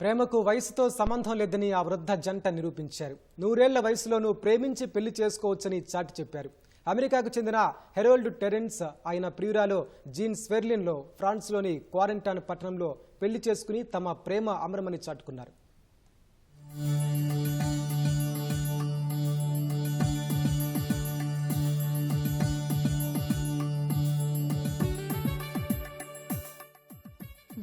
ప్రేమకు వయసుతో సంబంధం లేదని ఆ వృద్ధ జంట నిరూపించారు. నూరేళ్ళ వయసులోనూ ప్రేమించి పెళ్ళి చేసుకోవచ్చని చాటి చెప్పారు. అమెరికాకు చెందిన హెరోల్డ్ టెరెన్స్ ఆయన ప్రియురాలో జీన్ స్వెర్లిన్లో ఫ్రాన్స్లోని క్వారంటైన్ పట్టణంలో పెళ్ళి చేసుకుని తమ ప్రేమ అమరమని చాటుకున్నారు.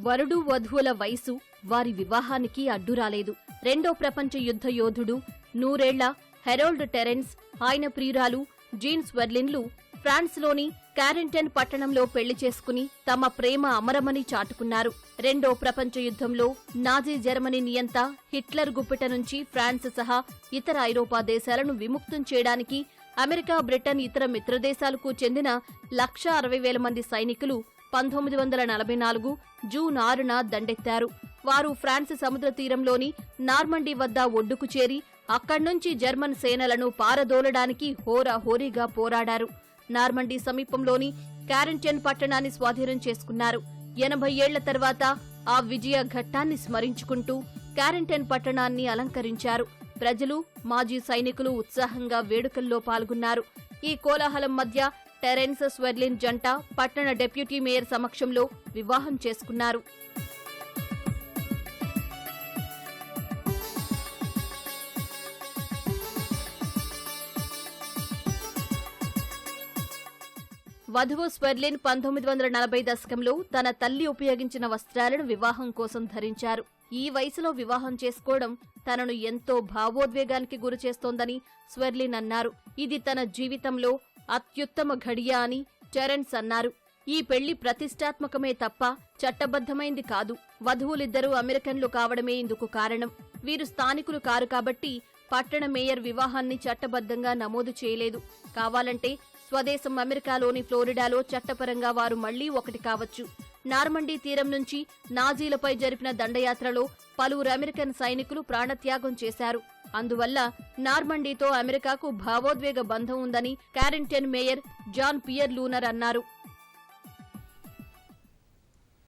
వరుడు వధువుల వయసు వారి వివాహానికి అడ్డురాలేదు రెండో ప్రపంచ యుద్ధ యోధుడు నూరేళ్ళ హెరోల్డ్ టెరెన్స్ ఆయన ప్రియురాలు జీన్స్ వెర్లిన్లు ఫ్రాన్స్లోని క్యారెంటైన్ పట్టణంలో పెళ్ళి చేసుకుని తమ ప్రేమ అమరమని చాటుకున్నారు. రెండో ప్రపంచ యుద్ధంలో నాజీ జర్మనీ నియంత హిట్లర్ గుప్పిట నుంచి ఫ్రాన్స్ సహా ఇతర ఐరోపా దేశాలను విముక్తం చేయడానికి అమెరికా బ్రిటన్ ఇతర మిత్రదేశాలకు చెందిన లక్ష అరవై వేల మంది సైనికులు పంతొమ్మిది వందల నలభై నాలుగు జూన్ ఆరున దండెత్తారు. వారు ఫ్రాన్స్ సముద్ర తీరంలోని నార్మండీ వద్ద ఒడ్డుకు చేరి అక్కడ్నుంచి జర్మన్ సేనలను పారదోలడానికి హోరాహోరీగా పోరాడారు. నార్మండీ సమీపంలోని క్యారెంటైన్ పట్టణాన్ని స్వాధీనం చేసుకున్నారు. ఎనభై ఏళ్ళ తర్వాత ఆ విజయ ఘట్టాన్ని స్మరించుకుంటూ క్యారెంటైన్ పట్టణాన్ని అలంకరించారు. ప్రజలు మాజీ సైనికులు ఉత్సాహంగా వేడుకల్లో పాల్గొన్నారు. ఈ కోలాహలం మధ్య టెరెన్స్ స్వెర్లిన్ జంట పట్టణ డెప్యూటీ మేయర్ సమక్షంలో వివాహం చేసుకున్నారు. వధువు స్వెర్లిన్ పంతొమ్మిది వందల నలభై దశకంలో తన తల్లి ఉపయోగించిన వస్త్రాలను వివాహం కోసం ధరించారు. ఈ వయసులో వివాహం చేసుకోవడం తనను ఎంతో భావోద్వేగానికి గురిచేస్తోందని స్వెర్లిన్ అన్నారు. ఇది తన జీవితంలో అత్యుత్తమ ఘడియ అని టెరెన్స్ అన్నారు. ఈ పెళ్ళి ప్రతిష్టాత్మకమే తప్ప చట్టబద్ధమైంది కాదు. వధువులిద్దరూ అమెరికన్లు కావడమే ఇందుకు కారణం. వీరు స్థానికులు కారు కాబట్టి పట్టణ మేయర్ వివాహాన్ని చట్టబద్ధంగా నమోదు చేయలేదు. కావాలంటే స్వదేశం అమెరికాలోని ఫ్లోరిడాలో చట్టపరంగా వారు మళ్ళీ ఒకటి కావచ్చు. నార్మండీ తీరం నుంచి నాజీలపై జరిపిన దండయాత్రలో పలువురు అమెరికన్ సైనికులు ప్రాణత్యాగం చేశారు. అందువల్ల నార్మండీతో అమెరికాకు భావోద్వేగ బంధం ఉందని Carentan mayor Jean Pierre Lhonneur అన్నారు.